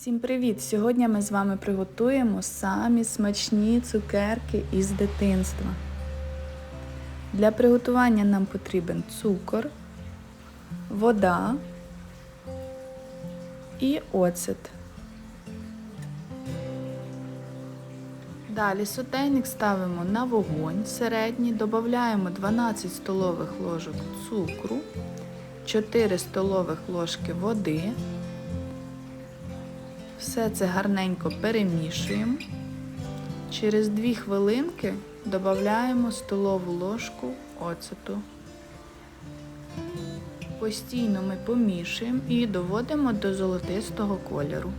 Всім привіт! Сьогодні ми з вами приготуємо самі смачні цукерки із дитинства. Для приготування нам потрібен цукор, вода і оцет. Далі сотейник ставимо на вогонь середній, додаємо 12 столових ложок цукру, 4 столових ложки води. Все це гарненько перемішуємо. Через 2 хвилинки додаємо столову ложку оцету. Постійно ми помішуємо і доводимо до золотистого кольору.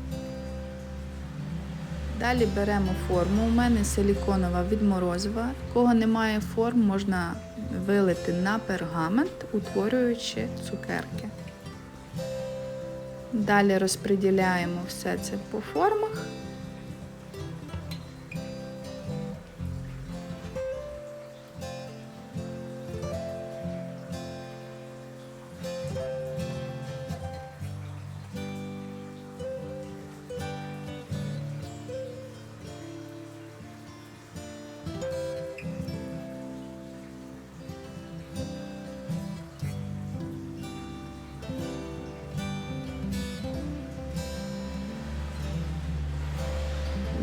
Далі беремо форму. У мене силіконова від морозива. Кого немає форм, можна вилити на пергамент, утворюючи цукерки. Далі розподіляємо все це по формах.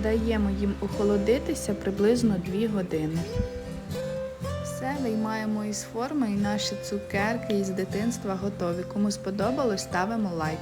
Даємо їм охолодитися приблизно 2 години. Все, виймаємо із форми і наші цукерки із дитинства готові. Кому сподобалось, ставимо лайк.